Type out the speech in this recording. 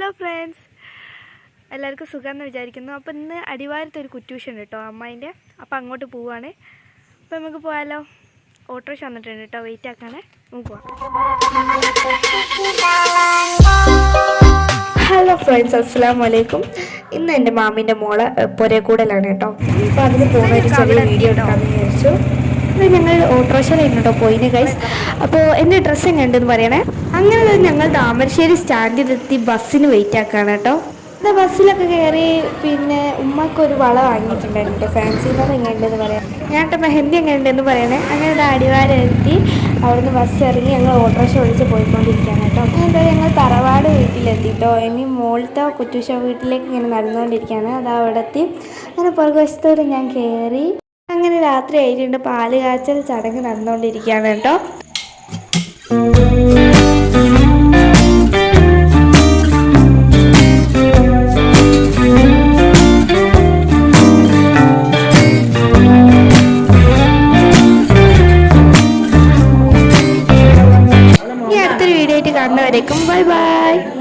Hello friends എല്ലാവർക്കും സുഖമെന്ന് വിചാരിക്കുന്നു. അപ്പോൾ ഇന്ന് അടിവാരത്തെ ഒരു കുറ്റൂഷൻ കേട്ടോ അമ്മായിന്റെ. അപ്പോൾ അങ്ങോട്ട് പോവാണ്. അപ്പോൾ നമുക്ക് പോയാലോ? ഓട്ടോറിക്ഷ വന്നിട്ടുണ്ട് കേട്ടോ വെയിറ്റ് ആക്കാണേ. നമുക്ക് പോവാം. ഹലോ ഫ്രണ്ട്സ് അസ്സാം വലൈക്കും ഇന്ന് എന്റെ മാമിന്റെ മോളെ പൊരേ കൂടലാണ് കേട്ടോ അപ്പോൾ അതിന് പോകുന്ന ഒരു ചെറിയ വീഡിയോ എടുക്കാമെന്ന് വിചാരിച്ചു. ഇത് ഞങ്ങൾ ഓട്ടോറിക്ഷയിലായിരുന്നു കേട്ടോ പോയിന് ഗൈസ് അപ്പോൾ എന്റെ ഡ്രസ്സ് എങ്ങനെ ഉണ്ടെന്ന് പറയണേ? അങ്ങനെ ഞങ്ങൾ താമരശ്ശേരി സ്റ്റാൻഡിലെത്തി ബസ്സിന് വെയിറ്റ് ആക്കുകയാണ് കേട്ടോ എന്നാൽ ബസ്സിലൊക്കെ കയറി പിന്നെ ഉമ്മക്ക് ഒരു വള വാങ്ങിയിട്ടുണ്ടായിരുന്നു കേട്ടോ എങ്ങനെ ഉണ്ടെന്ന് പറയാം. ഞാൻ കേട്ടോ മെഹന്തി എങ്ങനെയുണ്ടെന്ന് പറയണേ. അങ്ങനെ ഇത് അടിവാരം എത്തി. അവിടുന്ന് ബസ് ഇറങ്ങി ഞങ്ങൾ ഓട്ടോറിക്ഷ ഒഴിച്ച് പോയിക്കൊണ്ടിരിക്കുകയാണ് കേട്ടോ എന്താ ഞങ്ങൾ തറവാട് വീട്ടിലെത്തി കേട്ടോ ഇനി മോളത്തെ കുറ്റൂശ വീട്ടിലേക്ക് ഇങ്ങനെ നടന്നുകൊണ്ടിരിക്കുകയാണ്. അത് അവിടെ എത്തി അങ്ങനെ പുറകുവശത്തോടെ ഞാൻ കയറി അങ്ങനെ രാത്രി ആയിട്ടുണ്ട്. പാൽ കാച്ചൽ ചടങ്ങ് നടന്നുകൊണ്ടിരിക്കുകയാണ് കേട്ടോ ും. Bye bye